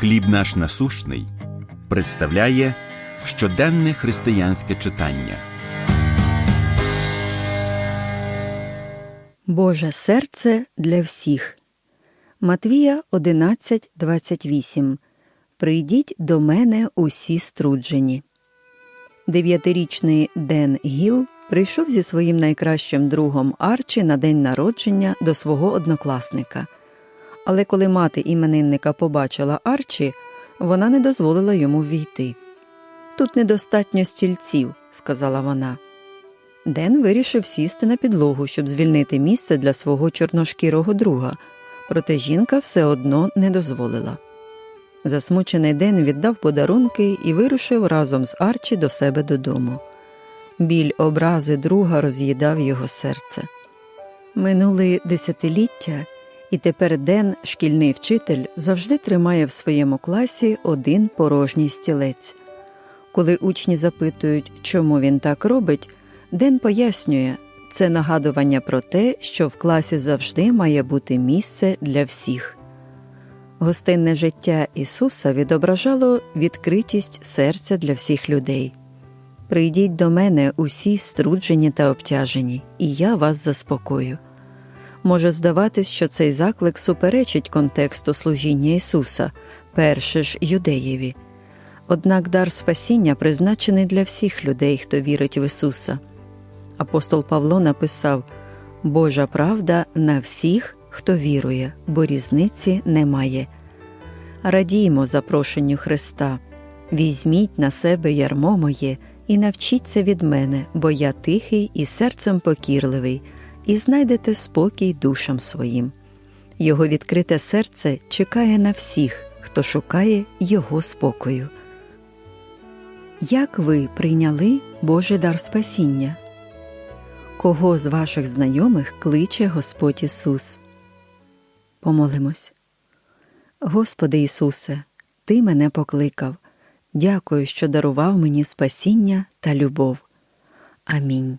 Хліб наш насущний представляє щоденне християнське читання. Боже серце для всіх. Матвія 11.28. Прийдіть до мене усі струджені. Дев'ятирічний Ден Гіл прийшов зі своїм найкращим другом Арчі на день народження до свого однокласника. Але коли мати іменинника побачила Арчі, вона не дозволила йому ввійти. Тут недостатньо стільців, сказала вона. Ден вирішив сісти на підлогу, щоб звільнити місце для свого чорношкірого друга, проте жінка все одно не дозволила. Засмучений Ден віддав подарунки і вирушив разом з Арчі до себе додому. Біль образи друга роз'їдав його серце. Минули десятиліття, і тепер Ден, шкільний вчитель, завжди тримає в своєму класі один порожній стілець. Коли учні запитують, чому він так робить, Ден пояснює це нагадування про те, що в класі завжди має бути місце для всіх. Гостинне життя Ісуса відображало відкритість серця для всіх людей. Прийдіть до мене усі струджені та обтяжені, і я вас заспокою. Може здаватись, що цей заклик суперечить контексту служіння Ісуса, перше ж юдеєві. Однак дар спасіння призначений для всіх людей, хто вірить в Ісуса. Апостол Павло написав Божа правда на всіх, хто вірує, бо різниці немає. Радіймо запрошенню Христа, візьміть на себе ярмо моє і навчіться від мене, бо я тихий і серцем покірливий, і знайдете спокій душам своїм. Його відкрите серце чекає на всіх, хто шукає Його спокою. Як ви прийняли Божий дар спасіння? Кого з ваших знайомих кличе Господь Ісус? Помолимось. Господи Ісусе, Ти мене покликав. Дякую, що дарував мені спасіння та любов. Амінь.